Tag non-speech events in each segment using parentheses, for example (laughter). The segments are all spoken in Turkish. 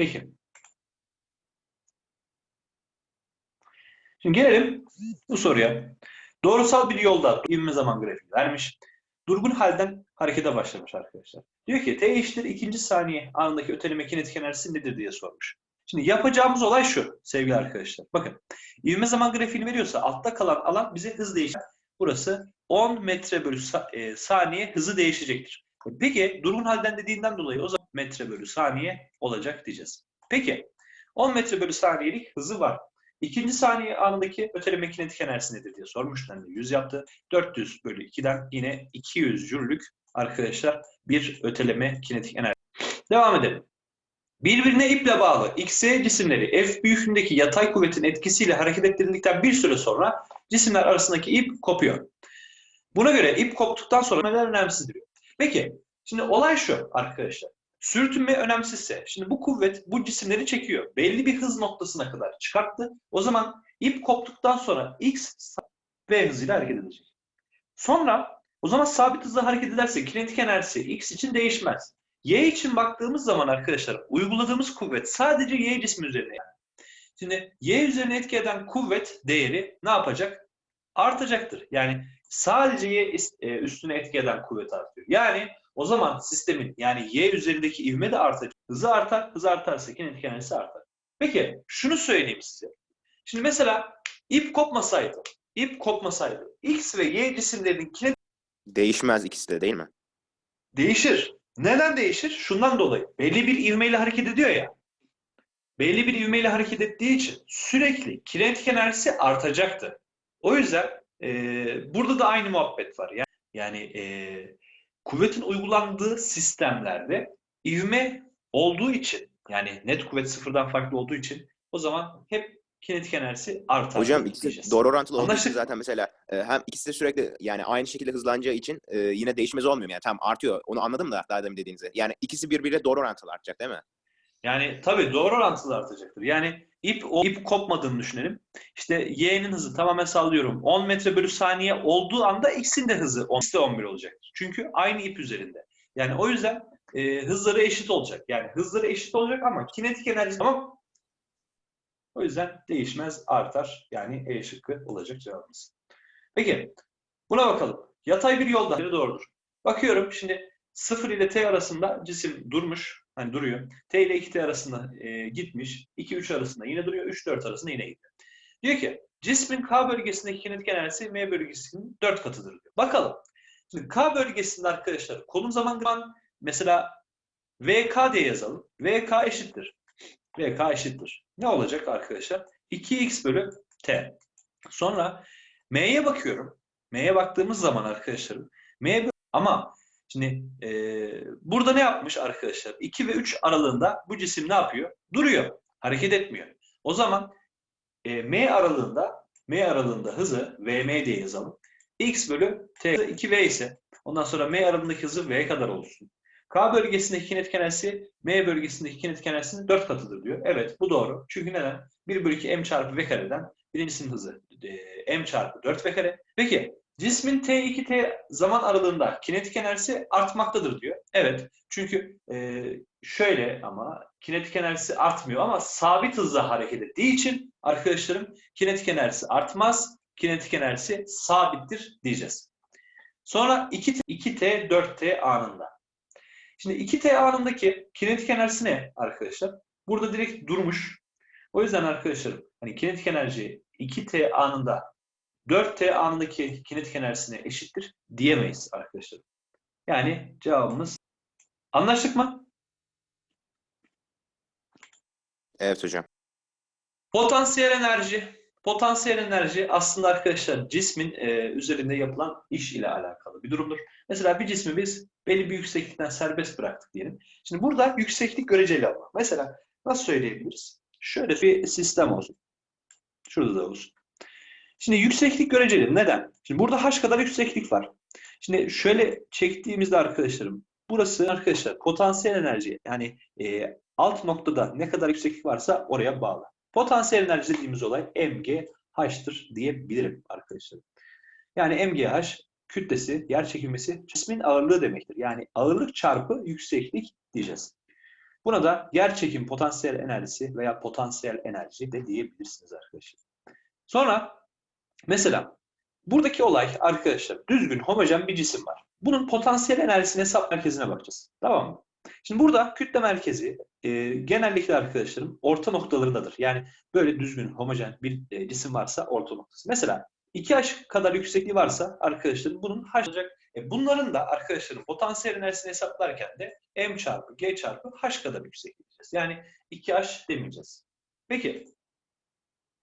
Peki. Şimdi gelelim bu soruya. Doğrusal bir yolda ivme zaman grafiği vermiş. Durgun halden harekete başlamış arkadaşlar. Diyor ki t eşittir ikinci saniye anındaki öteleme kinetik enerjisi nedir diye sormuş. Şimdi yapacağımız olay şu sevgili arkadaşlar. Bakın ivme zaman grafiğini veriyorsa altta kalan alan bize hız değişir. Burası 10 metre bölü e, saniye hızı değişecektir. Peki durgun halden dediğinden dolayı o zaman metre bölü saniye olacak diyeceğiz. Peki 10 metre bölü saniyelik hızı var. İkinci saniye anındaki öteleme kinetik enerjisi nedir diye sormuşlar. Yani 100 yaptı. 400 bölü 2'den yine 200 jüllük arkadaşlar bir öteleme kinetik enerji. Devam edelim. Birbirine iple bağlı X, Y cisimleri F büyüklüğündeki yatay kuvvetin etkisiyle hareket ettirildikten bir süre sonra cisimler arasındaki ip kopuyor. Buna göre ip koptuktan sonra neler diyor. Peki, şimdi olay şu arkadaşlar. Sürtünme önemsizse, şimdi bu kuvvet bu cisimleri çekiyor. Belli bir hız noktasına kadar çıkarttı. O zaman ip koptuktan sonra X V hızıyla hareket edecek. Sonra o zaman sabit hızla hareket ederse kinetik enerjisi X için değişmez. Y için baktığımız zaman arkadaşlar uyguladığımız kuvvet sadece Y cismi üzerine. Yani. Şimdi Y üzerine etki eden kuvvet değeri ne yapacak? Artacaktır. Yani sadece Y e, üstüne etki eden kuvvet artıyor. Yani o zaman sistemin yani Y üzerindeki ivme de artacak. Hızı artar, hız artarsa kinetik enerjisi artar. Peki şunu söyleyeyim size. Şimdi mesela ip kopmasaydı, ip kopmasaydı X ve Y cisimlerinin kinetik Değişmez ikisi de değil mi? değişir. Neden değişir? Şundan dolayı. Belli bir ivmeyle hareket ediyor ya. Belli bir ivmeyle hareket ettiği için sürekli kinetik enerjisi artacaktı. O yüzden e, burada da aynı muhabbet var. Yani, yani e, kuvvetin uygulandığı sistemlerde ivme olduğu için yani net kuvvet sıfırdan farklı olduğu için o zaman hep kinetik enerjisi artar. Hocam ikisi doğru orantılı olduğu için zaten mesela hem ikisi de sürekli yani aynı şekilde hızlanacağı için yine değişmez olmuyor. Yani tam artıyor. Onu anladım da daha demin dediğinizi. Yani ikisi birbiriyle doğru orantılı artacak değil mi? Yani tabii doğru orantılı artacaktır. Yani ip o ip kopmadığını düşünelim. İşte y'nin hızı tamamen sallıyorum. 10 metre bölü saniye olduğu anda x'in de hızı 10, x de 11 olacaktır. Çünkü aynı ip üzerinde. Yani o yüzden e, hızları eşit olacak. Yani hızları eşit olacak ama kinetik enerji tamam. O yüzden değişmez, artar. Yani E şıkkı olacak cevabımız. Peki buna bakalım. Yatay bir yolda doğrudur. Bakıyorum şimdi 0 ile t arasında cisim durmuş. Hani duruyor. T ile 2t arasında e, gitmiş. 2-3 arasında yine duruyor. 3-4 arasında yine gidiyor. Diyor ki cismin K bölgesindeki kinetik enerjisi M bölgesinin 4 katıdır diyor. Bakalım. Şimdi K bölgesinde arkadaşlar konum zaman zaman mesela VK diye yazalım. VK eşittir. VK eşittir. Ne olacak arkadaşlar? 2x bölü t. Sonra M'ye bakıyorum. M'ye baktığımız zaman arkadaşlarım M ama şimdi e, burada ne yapmış arkadaşlar? 2 ve 3 aralığında bu cisim ne yapıyor? Duruyor. Hareket etmiyor. O zaman e, M aralığında M aralığında hızı VM diye yazalım. X bölü T 2V ise ondan sonra M aralığındaki hızı V kadar olsun. K bölgesindeki kinetik enerjisi M bölgesindeki kinetik enerjisinin 4 katıdır diyor. Evet bu doğru. Çünkü neden? 1 bölü 2 M çarpı V kareden birincisinin hızı e, M çarpı 4 V kare. Peki cismin T2T zaman aralığında kinetik enerjisi artmaktadır diyor. Evet. Çünkü e, şöyle ama kinetik enerjisi artmıyor ama sabit hızla hareket ettiği için arkadaşlarım kinetik enerjisi artmaz. Kinetik enerjisi sabittir diyeceğiz. Sonra 2T, 2T 4T anında. Şimdi 2T anındaki kinetik enerjisi ne arkadaşlar? Burada direkt durmuş. O yüzden arkadaşlarım hani kinetik enerji 2T anında 4T anındaki kinetik enerjisine eşittir diyemeyiz arkadaşlar. Yani cevabımız anlaştık mı? Evet hocam. Potansiyel enerji. Potansiyel enerji aslında arkadaşlar cismin e, üzerinde yapılan iş ile alakalı bir durumdur. Mesela bir cismi biz belli bir yükseklikten serbest bıraktık diyelim. Şimdi burada yükseklik göreceli ama. Mesela nasıl söyleyebiliriz? Şöyle bir sistem olsun. Şurada da olsun. Şimdi yükseklik göreceli. Neden? Şimdi burada h kadar yükseklik var. Şimdi şöyle çektiğimizde arkadaşlarım burası arkadaşlar potansiyel enerji yani e, alt noktada ne kadar yükseklik varsa oraya bağlı. Potansiyel enerji dediğimiz olay MGH'tır diyebilirim arkadaşlar. Yani MGH kütlesi, yer çekilmesi cismin ağırlığı demektir. Yani ağırlık çarpı yükseklik diyeceğiz. Buna da yer çekim potansiyel enerjisi veya potansiyel enerji de diyebilirsiniz arkadaşlar. Sonra mesela buradaki olay arkadaşlar düzgün homojen bir cisim var. Bunun potansiyel enerjisine hesap merkezine bakacağız. Tamam mı? Şimdi burada kütle merkezi e, genellikle arkadaşlarım orta noktalarındadır. Yani böyle düzgün homojen bir e, cisim varsa orta noktası. Mesela 2H kadar yüksekliği varsa arkadaşlarım bunun H olacak. E, bunların da arkadaşlarım potansiyel enerjisini hesaplarken de M çarpı G çarpı H kadar yükseklik diyeceğiz. Yani 2H demeyeceğiz. Peki.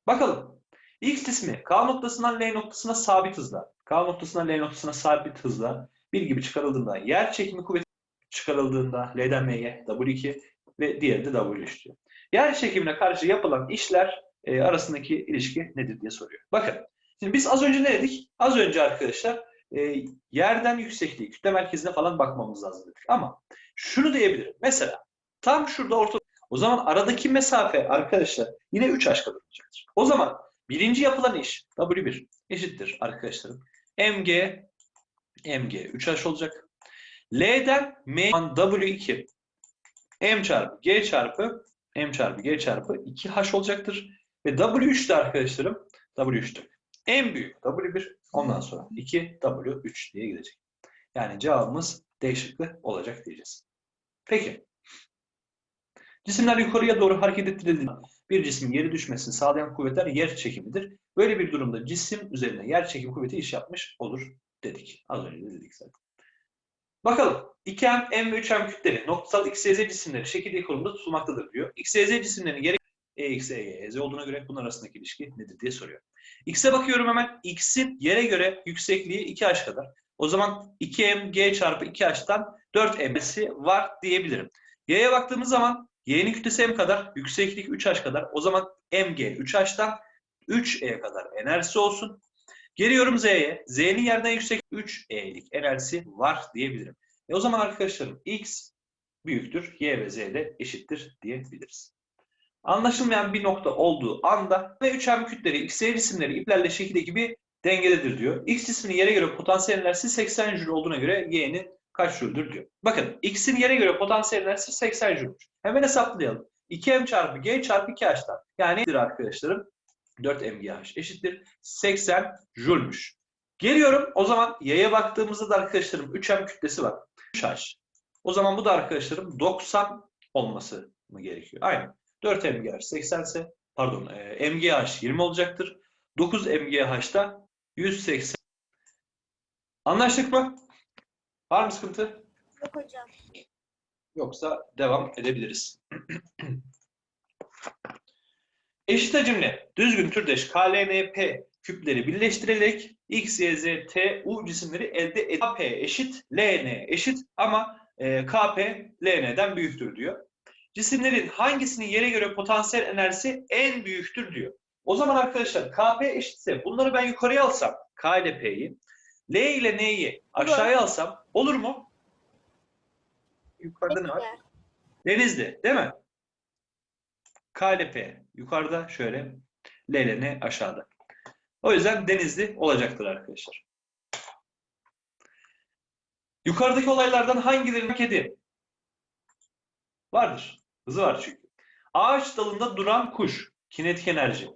Bakalım. X cismi K noktasından L noktasına sabit hızla, K noktasından L noktasına sabit hızla bir gibi çıkarıldığında yer çekimi kuvveti çıkarıldığında L'den M'ye W2 ve diğeri de W3 diyor. Yer çekimine karşı yapılan işler e, arasındaki ilişki nedir diye soruyor. Bakın. Şimdi biz az önce ne dedik? Az önce arkadaşlar e, yerden yüksekliği, kütle merkezine falan bakmamız lazım dedik. Ama şunu diyebilirim. Mesela tam şurada orta o zaman aradaki mesafe arkadaşlar yine 3h kadar olacaktır. O zaman birinci yapılan iş W1 eşittir arkadaşlarım. MG MG 3h olacak. L'den M W2 M çarpı G çarpı M çarpı G çarpı 2H olacaktır. Ve W3 de arkadaşlarım W3'tü. En büyük W1 ondan sonra 2 W3 diye gidecek. Yani cevabımız D şıkkı olacak diyeceğiz. Peki. Cisimler yukarıya doğru hareket ettirildiğinde bir cismin geri düşmesini sağlayan kuvvetler yer çekimidir. Böyle bir durumda cisim üzerine yer çekim kuvveti iş yapmış olur dedik. Az önce de dedik zaten. Bakalım. 2M, M ve 3M kütleri noktasal X, Y, cisimleri şekilde konumda tutulmaktadır diyor. X, Y, Z cisimlerin yeri E, X, E, olduğuna göre bunlar arasındaki ilişki nedir diye soruyor. X'e bakıyorum hemen. X'in yere göre yüksekliği 2H kadar. O zaman 2M, G çarpı 2H'tan 4M'si var diyebilirim. Y'ye baktığımız zaman Y'nin kütlesi M kadar, yükseklik 3H kadar. O zaman MG 3H'tan 3E kadar enerjisi olsun. Geliyorum Z'ye. Z'nin yerden yüksek 3E'lik enerjisi var diyebilirim. E o zaman arkadaşlarım X büyüktür, Y ve Z de eşittir diyebiliriz. Anlaşılmayan bir nokta olduğu anda ve 3M kütleri X, Y cisimleri iplerle şekilde gibi dengededir diyor. X cisminin yere göre potansiyel enerjisi 80 Joule olduğuna göre Y'nin kaç Joule'dur diyor. Bakın X'in yere göre potansiyel enerjisi 80 Joule'dur. Hemen hesaplayalım. 2M çarpı G çarpı 2H'tan. Yani nedir arkadaşlarım? 4 MGH eşittir. 80 Joule'muş. Geliyorum o zaman Y'ye baktığımızda da arkadaşlarım 3M kütlesi var. 3H. O zaman bu da arkadaşlarım 90 olması mı gerekiyor? Aynen. 4 MGH 80 ise pardon e, MGH 20 olacaktır. 9 MGH'da 180. Anlaştık mı? Var mı sıkıntı? Yok hocam. Yoksa devam edebiliriz. (clears throat) Eşit hacimli düzgün türdeş KLMP küpleri birleştirilerek X, Y, Z, T, U cisimleri elde edilir. KP eşit, LN eşit ama e, KP LN'den büyüktür diyor. Cisimlerin hangisinin yere göre potansiyel enerjisi en büyüktür diyor. O zaman arkadaşlar KP eşitse bunları ben yukarıya alsam K ile P'yi, L ile N'yi aşağıya alsam olur mu? Yukarıda ne var? Denizli değil mi? K ile P yukarıda şöyle L ile N aşağıda. O yüzden Denizli olacaktır arkadaşlar. Yukarıdaki olaylardan hangilerinin kedi? Vardır. Hızı var çünkü. Ağaç dalında duran kuş. Kinetik enerji.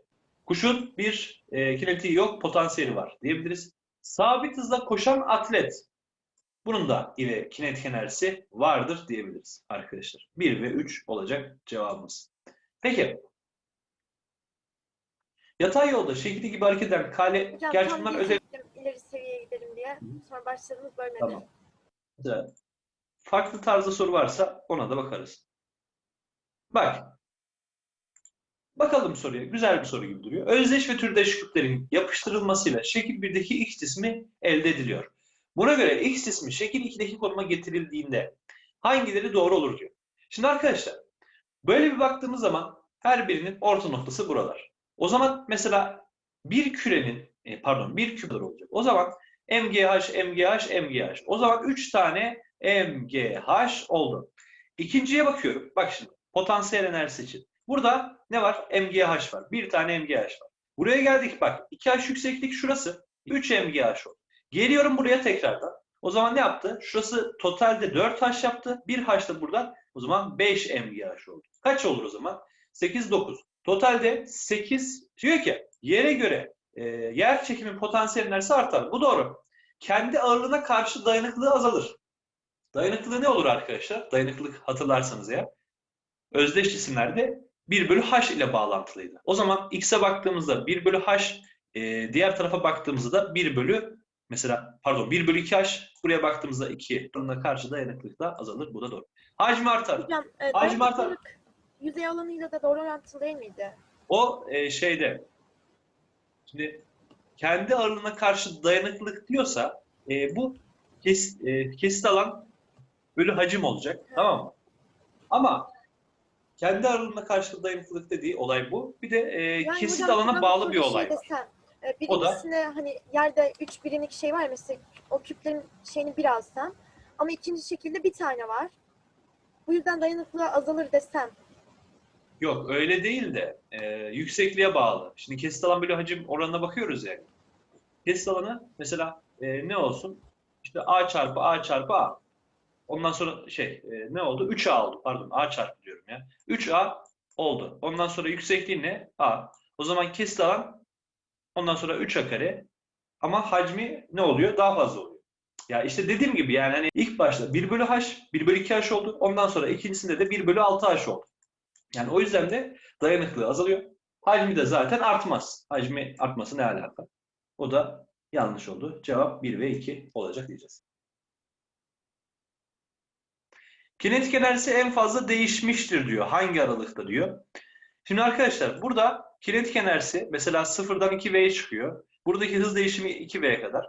Kuşun bir e, kinetiği yok, potansiyeli var diyebiliriz. Sabit hızla koşan atlet. Bunun da ile kinetik enerjisi vardır diyebiliriz arkadaşlar. 1 ve 3 olacak cevabımız. Peki. Yatay yolda şekli gibi hareket eden kale, Hocam gerçi bunlar özel ileri seviyeye gidelim diye. Sonra başladınız bölmede. Tamam. Güzel. Farklı tarzda soru varsa ona da bakarız. Bak. Bakalım soruya. Güzel bir soru gibi duruyor. Özdeş ve türdeş küplerin yapıştırılmasıyla şekil 1'deki x cismi elde ediliyor. Buna göre x cismi şekil 2'deki konuma getirildiğinde hangileri doğru olur diyor. Şimdi arkadaşlar böyle bir baktığımız zaman her birinin orta noktası buralar. O zaman mesela bir kürenin e, pardon bir küp olacak. O zaman MGH, MGH, MGH. O zaman 3 tane MGH oldu. İkinciye bakıyorum. Bak şimdi potansiyel enerjisi için. Burada ne var? MGH var. Bir tane MGH var. Buraya geldik bak. 2H yükseklik şurası. 3 MGH oldu. Geliyorum buraya tekrardan. O zaman ne yaptı? Şurası totalde 4H yaptı. 1H da burada O zaman 5 MGH oldu. Kaç olur o zaman? 8, 9. Totalde 8 diyor ki yere göre e, yer çekimi potansiyel enerjisi artar. Bu doğru. Kendi ağırlığına karşı dayanıklılığı azalır. Dayanıklılığı ne olur arkadaşlar? Dayanıklılık hatırlarsanız ya. Özdeş cisimlerde 1 bölü h ile bağlantılıydı. O zaman x'e baktığımızda 1 bölü h, e, diğer tarafa baktığımızda da 1 bölü mesela pardon 1 bölü 2h, buraya baktığımızda 2. Bununla karşı dayanıklılık da azalır. Bu da doğru. Hacmi artar. Hocam e, Hacim artar. yüzey alanıyla da doğru orantılı değil miydi? O e, şeyde şimdi kendi ağırlığına karşı dayanıklılık diyorsa e, bu kes, e, kesit alan bölü hacim olacak. Tamam mı? Ama kendi ağırlığına karşı dayanıklılık dediği olay bu. Bir de e, Yani kesit hocam, alana bağlı bir olay şey var. desem, e, O da- birincisine hani yerde 3 birimlik şey var mesela o küplerin şeyini bir alsam ama ikinci şekilde bir tane var. Bu yüzden dayanıklılığı azalır desem. Yok öyle değil de e, yüksekliğe bağlı. Şimdi kesit alan bölü hacim oranına bakıyoruz yani. Kesit alanı mesela e, ne olsun? İşte A çarpı A çarpı A. Ondan sonra şey e, ne oldu? 3A oldu. Pardon A çarpı diyorum ya. 3A oldu. Ondan sonra yüksekliği ne? A. O zaman kesit alan ondan sonra 3A kare ama hacmi ne oluyor? Daha fazla oluyor. Ya işte dediğim gibi yani hani ilk başta 1 bölü H, 1 bölü 2H oldu. Ondan sonra ikincisinde de 1 bölü 6H oldu. Yani o yüzden de dayanıklılığı azalıyor. Hacmi de zaten artmaz. Hacmi artması ne alaka? O da yanlış oldu. Cevap 1 ve 2 olacak diyeceğiz. Kinetik enerjisi en fazla değişmiştir diyor. Hangi aralıkta diyor. Şimdi arkadaşlar burada kinetik enerjisi mesela 0'dan 2V'ye çıkıyor. Buradaki hız değişimi 2V'ye kadar.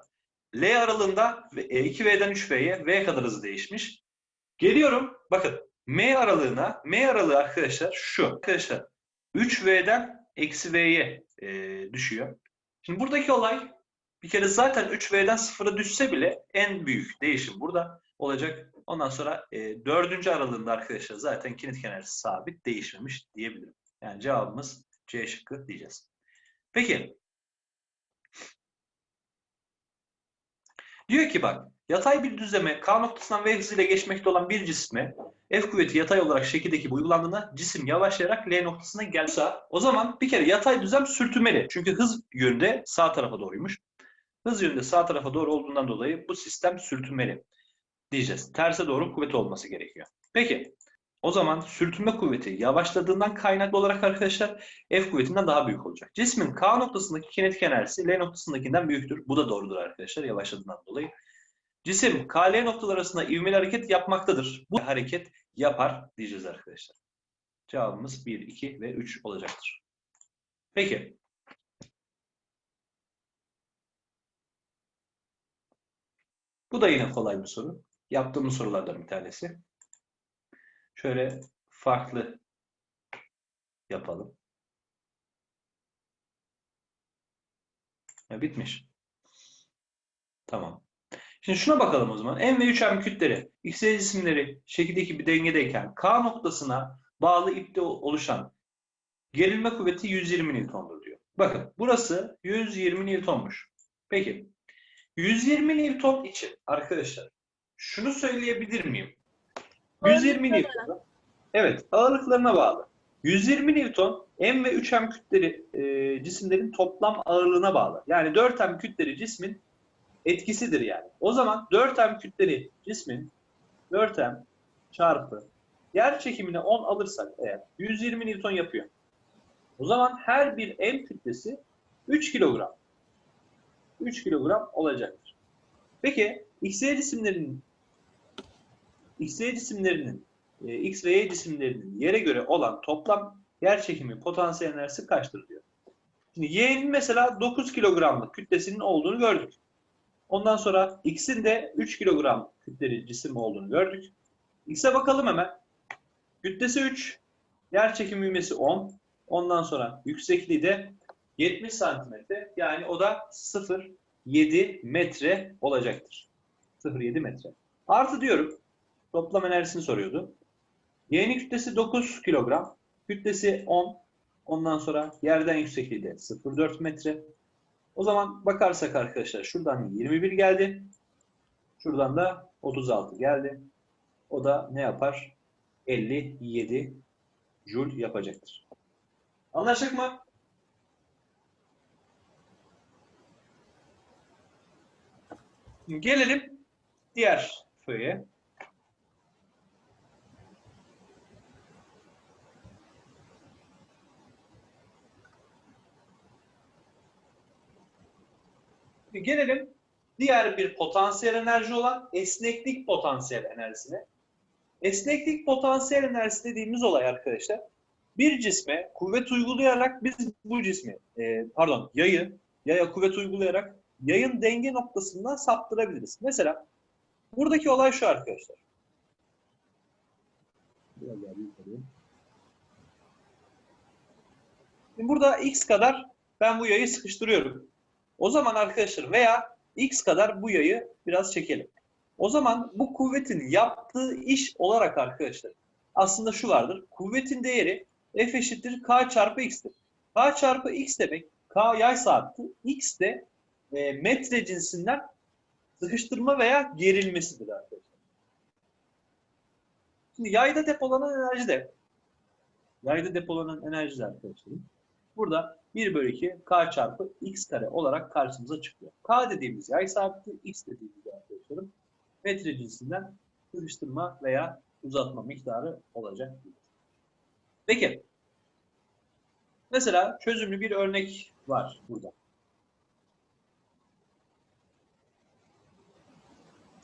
L aralığında e, 2V'den 3V'ye V kadar hızı değişmiş. Geliyorum bakın M aralığına, M aralığı arkadaşlar şu. Arkadaşlar 3V'den eksi V'ye e, düşüyor. Şimdi buradaki olay bir kere zaten 3V'den 0'a düşse bile en büyük değişim burada olacak. Ondan sonra e, dördüncü aralığında arkadaşlar zaten kinetik enerjisi sabit değişmemiş diyebilirim. Yani cevabımız C şıkkı diyeceğiz. Peki. Diyor ki bak yatay bir düzleme K noktasından V hızıyla geçmekte olan bir cisme F kuvveti yatay olarak şekildeki uygulandığında cisim yavaşlayarak L noktasına gelse o zaman bir kere yatay düzlem sürtünmeli. Çünkü hız yönde sağ tarafa doğruymuş. Hız yönünde sağ tarafa doğru olduğundan dolayı bu sistem sürtünmeli diyeceğiz. Terse doğru kuvveti olması gerekiyor. Peki o zaman sürtünme kuvveti yavaşladığından kaynaklı olarak arkadaşlar F kuvvetinden daha büyük olacak. Cismin K noktasındaki kinetik enerjisi L noktasındakinden büyüktür. Bu da doğrudur arkadaşlar yavaşladığından dolayı. Cisim KL noktalar arasında ivmeli hareket yapmaktadır. Bu hareket yapar diyeceğiz arkadaşlar. Cevabımız 1, 2 ve 3 olacaktır. Peki. Bu da yine kolay bir soru. Yaptığımız sorulardan bir tanesi. Şöyle farklı yapalım. Ya bitmiş. Tamam. Şimdi şuna bakalım o zaman. M ve 3M kütleri, X cisimleri şekildeki bir dengedeyken K noktasına bağlı ipte oluşan gerilme kuvveti 120 Newton'dur diyor. Bakın burası 120 Newton'muş. Peki 120 Newton için arkadaşlar şunu söyleyebilir miyim? 120 Ağırlıklarına. Newton. Evet, ağırlıklarına bağlı. 120 Newton M ve 3M kütleri e, cisimlerin toplam ağırlığına bağlı. Yani 4M kütleri cismin etkisidir yani. O zaman 4M kütleri cismin 4M çarpı yer çekimine 10 alırsak eğer 120 Newton yapıyor. O zaman her bir M kütlesi 3 kilogram. 3 kilogram olacaktır. Peki XY cisimlerinin XY cisimlerinin e, X ve Y cisimlerinin yere göre olan toplam yer çekimi potansiyel enerjisi kaçtır diyor. Şimdi Y'nin mesela 9 kilogramlık kütlesinin olduğunu gördük. Ondan sonra X'in de 3 kilogram kütleli cisim olduğunu gördük. X'e bakalım hemen. Kütlesi 3, yer çekimi ivmesi 10. Ondan sonra yüksekliği de 70 santimetre. Yani o da 0,7 metre olacaktır. 0,7 metre. Artı diyorum. Toplam enerjisini soruyordu. Y'nin kütlesi 9 kilogram. Kütlesi 10. Ondan sonra yerden yüksekliği de 0,4 metre. O zaman bakarsak arkadaşlar şuradan 21 geldi. Şuradan da 36 geldi. O da ne yapar? 57 Joule yapacaktır. Anlaştık mı? Gelelim diğer föye. Gelelim diğer bir potansiyel enerji olan esneklik potansiyel enerjisine. Esneklik potansiyel enerjisi dediğimiz olay arkadaşlar bir cisme kuvvet uygulayarak biz bu cismi e, pardon yayı yaya kuvvet uygulayarak yayın denge noktasından saptırabiliriz. Mesela buradaki olay şu arkadaşlar. Şimdi burada x kadar ben bu yayı sıkıştırıyorum. O zaman arkadaşlar veya x kadar bu yayı biraz çekelim. O zaman bu kuvvetin yaptığı iş olarak arkadaşlar aslında şu vardır. Kuvvetin değeri F eşittir K çarpı X'tir. K çarpı X demek K yay sabiti, X de e, metre cinsinden sıkıştırma veya gerilmesidir arkadaşlar. Şimdi yayda depolanan enerji de yayda depolanan enerji de arkadaşlar. Burada 1 bölü 2 K çarpı X kare olarak karşımıza çıkıyor. K dediğimiz yay sabiti, X dediğimiz de arkadaşlarım metre cinsinden sıkıştırma veya uzatma miktarı olacak. Peki. Mesela çözümlü bir örnek var burada.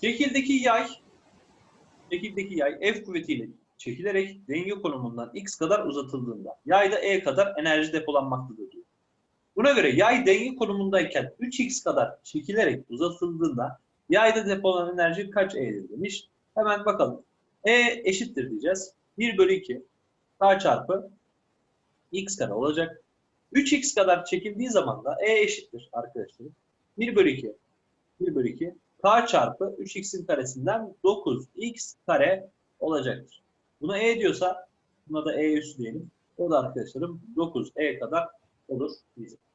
Şekildeki yay şekildeki yay F kuvvetiyle çekilerek denge konumundan x kadar uzatıldığında yayda E kadar enerji depolanmaktadır. Buna göre yay denge konumundayken 3x kadar çekilerek uzatıldığında yayda depolanan enerji kaç E'dir demiş. Hemen bakalım. E eşittir diyeceğiz. 1 bölü 2 k çarpı x kare olacak. 3x kadar çekildiği zaman da e eşittir arkadaşlar. 1 bölü 2 1 bölü 2 k çarpı 3x'in karesinden 9x kare olacaktır. Buna e diyorsa buna da e üstü diyelim. O da arkadaşlarım 9e kadar olur bizim.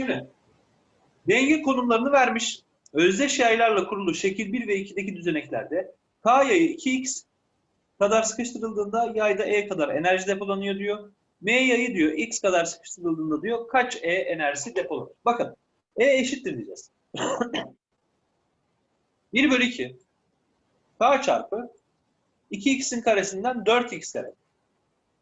Şimdi denge konumlarını vermiş. Özdeş yaylarla kurulu şekil 1 ve 2'deki düzeneklerde K yayı 2x kadar sıkıştırıldığında yayda E kadar enerji depolanıyor diyor. M yayı diyor x kadar sıkıştırıldığında diyor kaç E enerjisi depolanır. Bakın E eşittir diyeceğiz. (clears throat) 1 bölü 2 K çarpı 2x'in karesinden 4x kare.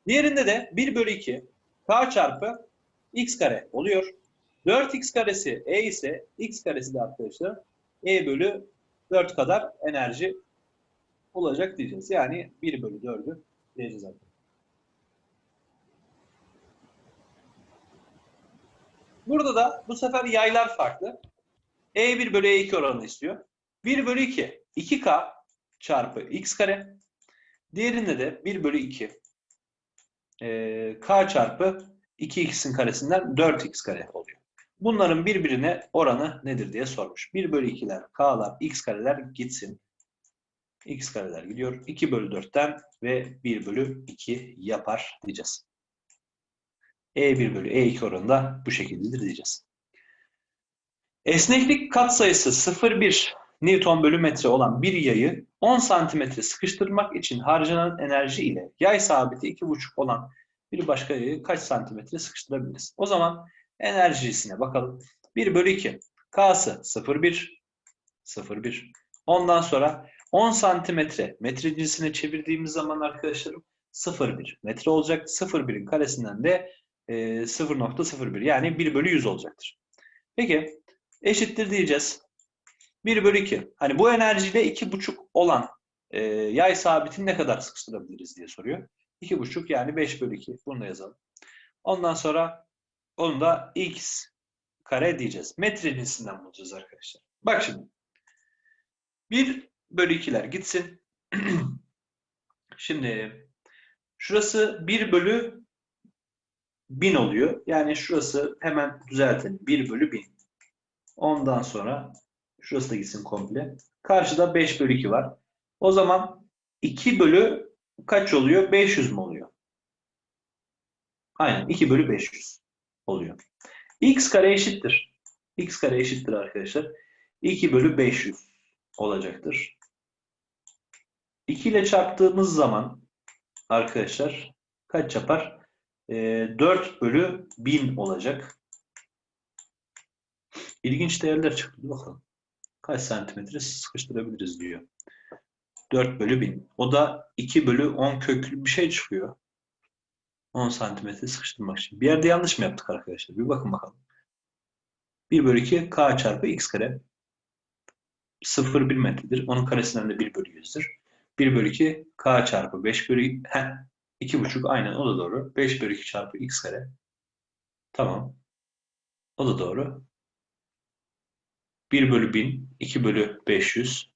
Diğerinde de 1 bölü 2 K çarpı x kare oluyor. 4x karesi E ise x karesi de arkadaşlar E bölü 4 kadar enerji olacak diyeceğiz. Yani 1 bölü 4'ü diyeceğiz arkadaşlar. Burada da bu sefer yaylar farklı. E1 bölü E2 oranını istiyor. 1 bölü 2 2K çarpı x kare. Diğerinde de 1 bölü 2 e, K çarpı 2x'in karesinden 4x kare oluyor. Bunların birbirine oranı nedir diye sormuş. 1 bölü 2'ler, k'lar, x kareler gitsin. x kareler gidiyor. 2 bölü 4'ten ve 1 bölü 2 yapar diyeceğiz. E1 bölü E2 oranı da bu şekildedir diyeceğiz. Esneklik katsayısı 0,1 Newton bölü metre olan bir yayı 10 santimetre sıkıştırmak için harcanan enerji ile yay sabiti 2,5 olan bir başka yayı kaç santimetre sıkıştırabiliriz? O zaman enerjisine bakalım. 1 bölü 2. K'sı 0,1. 0,1. Ondan sonra 10 santimetre metre cinsine çevirdiğimiz zaman arkadaşlarım 0,1 metre olacak. 0,1'in karesinden de e, 0.01 yani 1 bölü 100 olacaktır. Peki eşittir diyeceğiz. 1 bölü 2. Hani bu enerjiyle 2,5 olan e, yay sabitini ne kadar sıkıştırabiliriz diye soruyor. 2,5 yani 5 bölü 2. Bunu da yazalım. Ondan sonra onu da x kare diyeceğiz. Metre cinsinden bulacağız arkadaşlar. Bak şimdi. 1 bölü 2'ler gitsin. (clears throat) şimdi şurası 1 bölü 1000 oluyor. Yani şurası hemen düzeltelim. 1 bölü 1000. Ondan sonra şurası da gitsin komple. Karşıda 5 bölü 2 var. O zaman 2 bölü kaç oluyor? 500 mü oluyor? Aynen 2 bölü 500 oluyor. x kare eşittir. x kare eşittir arkadaşlar. 2 bölü 500 olacaktır. 2 ile çarptığımız zaman arkadaşlar kaç yapar? Ee, 4 bölü 1000 olacak. İlginç değerler çıktı. Bakalım. Kaç santimetre sıkıştırabiliriz diyor. 4 bölü 1000. O da 2 bölü 10 köklü bir şey çıkıyor. 10 santimetre sıkıştırmak için. Bir yerde yanlış mı yaptık arkadaşlar? Bir bakın bakalım. 1 bölü 2 k çarpı x kare. 0 1 metredir. Onun karesinden de 1 bölü 100'dür. 1 bölü 2 k çarpı 5 bölü heh, 2,5 aynen o da doğru. 5 bölü 2 çarpı x kare. Tamam. O da doğru. 1 bölü 1000, 2 bölü 500.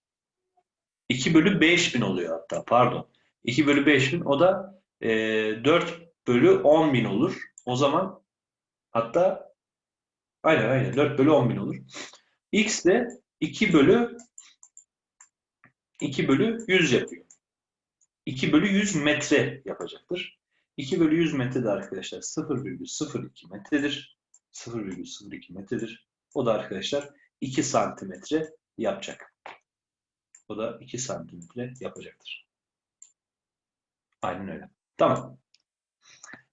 2 bölü 5000 oluyor hatta pardon. 2 bölü 5000 o da e, 4 bölü 10.000 olur. O zaman hatta aynen aynen 4 bölü 10.000 olur. X de 2 bölü 2 bölü 100 yapıyor. 2 bölü 100 metre yapacaktır. 2 bölü 100 metre de arkadaşlar 0,02 metredir. 0,02 metredir. O da arkadaşlar 2 santimetre yapacak. O da 2 santimetre yapacaktır. Aynen öyle. Tamam.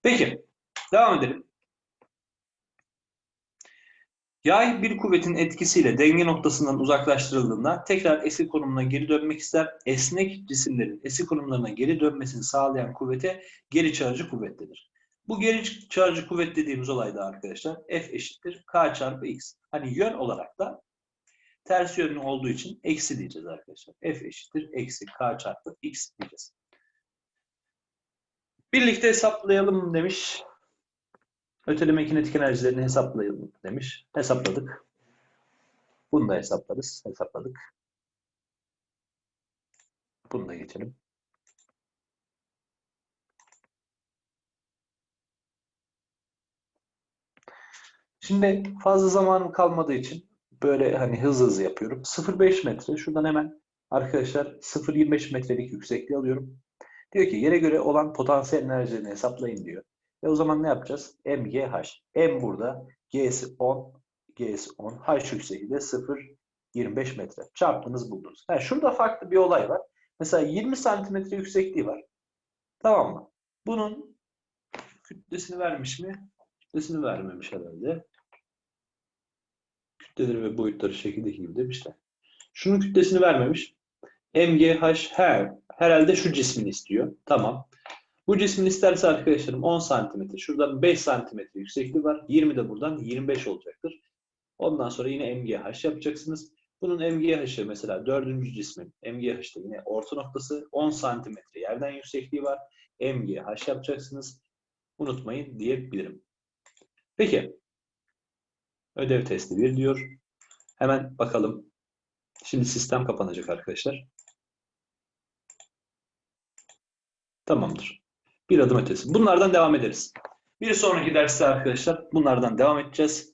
Peki. Devam edelim. Yay bir kuvvetin etkisiyle denge noktasından uzaklaştırıldığında tekrar eski konumuna geri dönmek ister. Esnek cisimlerin eski konumlarına geri dönmesini sağlayan kuvvete geri çağırıcı kuvvet denir. Bu geri çağırıcı kuvvet dediğimiz olayda arkadaşlar F eşittir K çarpı X. Hani yön olarak da ters yönlü olduğu için eksi diyeceğiz arkadaşlar. F eşittir eksi K çarpı X diyeceğiz. Birlikte hesaplayalım demiş. Öteleme kinetik enerjilerini hesaplayalım demiş. Hesapladık. Bunu da hesaplarız. Hesapladık. Bunu da geçelim. Şimdi fazla zamanım kalmadığı için böyle hani hızlı hızlı yapıyorum. 0,5 metre. Şuradan hemen arkadaşlar 0,25 metrelik yüksekliği alıyorum. Diyor ki yere göre olan potansiyel enerjilerini hesaplayın diyor. E o zaman ne yapacağız? MGH. M burada. G'si 10. G'si 10. H yüksekliği de 0,25 metre. Çarptınız buldunuz. Yani şurada farklı bir olay var. Mesela 20 santimetre yüksekliği var. Tamam mı? Bunun kütlesini vermiş mi? Kütlesini vermemiş herhalde. Kütleleri ve boyutları şekildeki gibi demişler. Şunun kütlesini vermemiş. MGH her, herhalde şu cismini istiyor. Tamam. Bu cismin isterse arkadaşlarım 10 santimetre. Şuradan 5 santimetre yüksekliği var. 20 de buradan 25 olacaktır. Ondan sonra yine MGH yapacaksınız. Bunun MGH'ı mesela dördüncü cismin MGH'da yine orta noktası 10 santimetre yerden yüksekliği var. MGH yapacaksınız. Unutmayın diyebilirim. Peki. Ödev testi 1 diyor. Hemen bakalım. Şimdi sistem kapanacak arkadaşlar. Tamamdır. Bir adım ötesi. Bunlardan devam ederiz. Bir sonraki derste arkadaşlar bunlardan devam edeceğiz.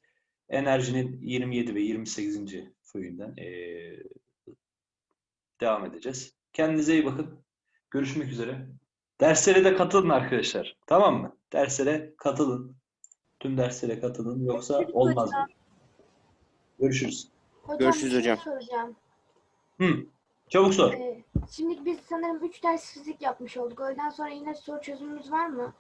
Enerjinin 27 ve 28. föyünden eee, devam edeceğiz. Kendinize iyi bakın. Görüşmek üzere. Derslere de katılın arkadaşlar. Tamam mı? Derslere katılın. Tüm derslere katılın. Yoksa Görüşürüz olmaz. hocam. Görüşürüz. Hocam, Görüşürüz şey hocam. soracağım. Hı. Çabuk sor. Ee, şimdi biz sanırım 3 ders fizik yapmış olduk. Öğleden sonra yine soru çözümümüz var mı?